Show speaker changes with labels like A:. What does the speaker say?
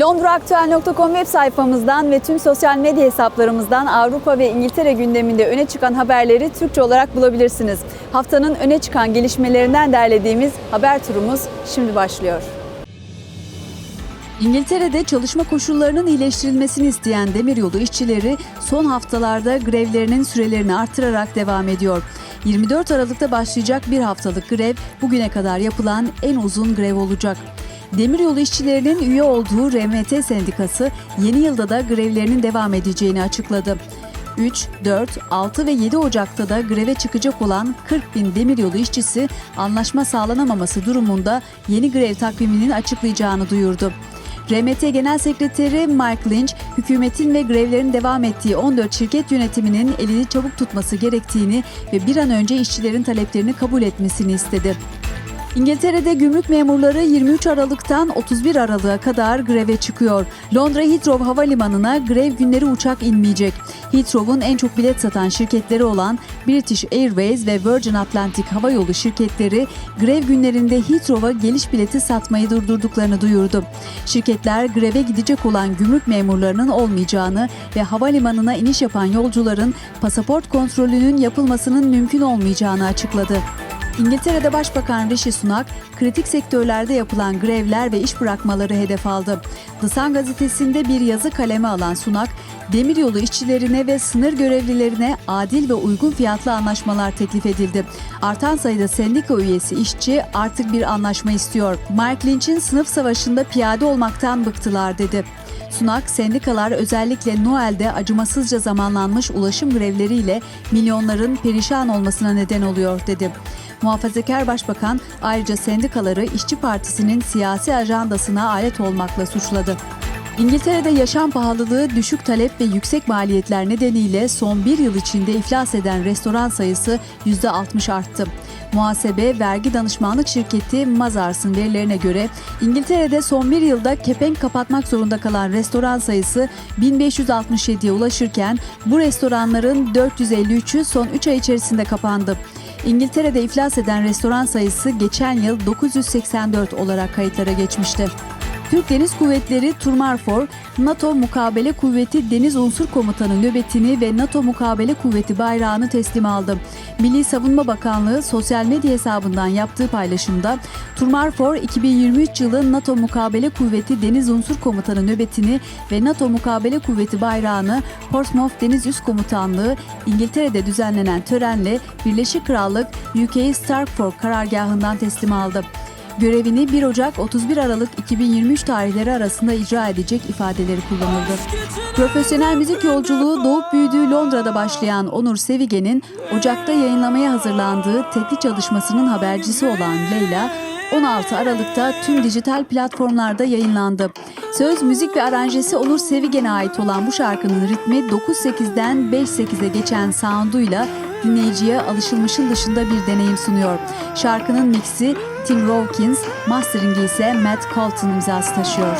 A: LondraAktüel.com web sayfamızdan ve tüm sosyal medya hesaplarımızdan Avrupa ve İngiltere gündeminde öne çıkan haberleri Türkçe olarak bulabilirsiniz. Haftanın öne çıkan gelişmelerinden derlediğimiz haber turumuz şimdi başlıyor. İngiltere'de çalışma koşullarının iyileştirilmesini isteyen demiryolu işçileri son haftalarda grevlerinin sürelerini artırarak devam ediyor. 24 Aralık'ta başlayacak bir haftalık grev bugüne kadar yapılan en uzun grev olacak. Demiryolu işçilerinin üye olduğu RMT sendikası yeni yılda da grevlerinin devam edeceğini açıkladı. 3, 4, 6 ve 7 Ocak'ta da greve çıkacak olan 40 bin demiryolu işçisi anlaşma sağlanamaması durumunda yeni grev takviminin açıklayacağını duyurdu. RMT Genel Sekreteri Mike Lynch, hükümetin ve grevlerin devam ettiği 14 şirket yönetiminin elini çabuk tutması gerektiğini ve bir an önce işçilerin taleplerini kabul etmesini istedi. İngiltere'de gümrük memurları 23 Aralık'tan 31 Aralık'a kadar greve çıkıyor. Londra Heathrow Havalimanı'na grev günleri uçak inmeyecek. Heathrow'un en çok bilet satan şirketleri olan British Airways ve Virgin Atlantic Hava Yolu şirketleri grev günlerinde Heathrow'a geliş bileti satmayı durdurduklarını duyurdu. Şirketler greve gidecek olan gümrük memurlarının olmayacağını ve havalimanına iniş yapan yolcuların pasaport kontrolünün yapılmasının mümkün olmayacağını açıkladı. İngiltere'de Başbakan Rishi Sunak, kritik sektörlerde yapılan grevler ve iş bırakmaları hedef aldı. The Sun gazetesinde bir yazı kaleme alan Sunak, demiryolu işçilerine ve sınır görevlilerine adil ve uygun fiyatlı anlaşmalar teklif edildi. Artan sayıda sendika üyesi işçi artık bir anlaşma istiyor. Mark Lynch'in sınıf savaşında piyade olmaktan bıktılar dedi. Sunak, sendikalar özellikle Noel'de acımasızca zamanlanmış ulaşım grevleriyle milyonların perişan olmasına neden oluyor dedi. Muhafazakar Başbakan ayrıca sendikaları İşçi Partisi'nin siyasi ajandasına alet olmakla suçladı. İngiltere'de yaşam pahalılığı, düşük talep ve yüksek maliyetler nedeniyle son bir yıl içinde iflas eden restoran sayısı %60 arttı. Muhasebe Vergi Danışmanlık Şirketi Mazars'ın verilerine göre İngiltere'de son bir yılda kepenk kapatmak zorunda kalan restoran sayısı 1567'ye ulaşırken bu restoranların 453'ü son 3 ay içerisinde kapandı. İngiltere'de iflas eden restoran sayısı geçen yıl 984 olarak kayıtlara geçmişti. Türk Deniz Kuvvetleri Turmarfor, NATO Mukabele Kuvveti Deniz Unsur Komutanı nöbetini ve NATO Mukabele Kuvveti bayrağını teslim aldı. Milli Savunma Bakanlığı sosyal medya hesabından yaptığı paylaşımda Turmarfor 2023 yılı NATO Mukabele Kuvveti Deniz Unsur Komutanı nöbetini ve NATO Mukabele Kuvveti bayrağını Portsmouth Deniz Üst Komutanlığı İngiltere'de düzenlenen törenle Birleşik Krallık UK Starkport karargahından teslim aldı görevini 1 Ocak 31 Aralık 2023 tarihleri arasında icra edecek ifadeleri kullanıldı. Profesyonel müzik yolculuğu doğup büyüdüğü Londra'da başlayan Onur Sevigen'in Ocak'ta yayınlamaya hazırlandığı tekli çalışmasının habercisi olan Leyla, 16 Aralık'ta tüm dijital platformlarda yayınlandı. Söz, müzik ve aranjesi Onur Sevigen'e ait olan bu şarkının ritmi 9-8'den 5-8'e geçen sounduyla dinleyiciye alışılmışın dışında bir deneyim sunuyor. Şarkının mixi Tim Rawkins, masteringi ise Matt Colton imzası taşıyor.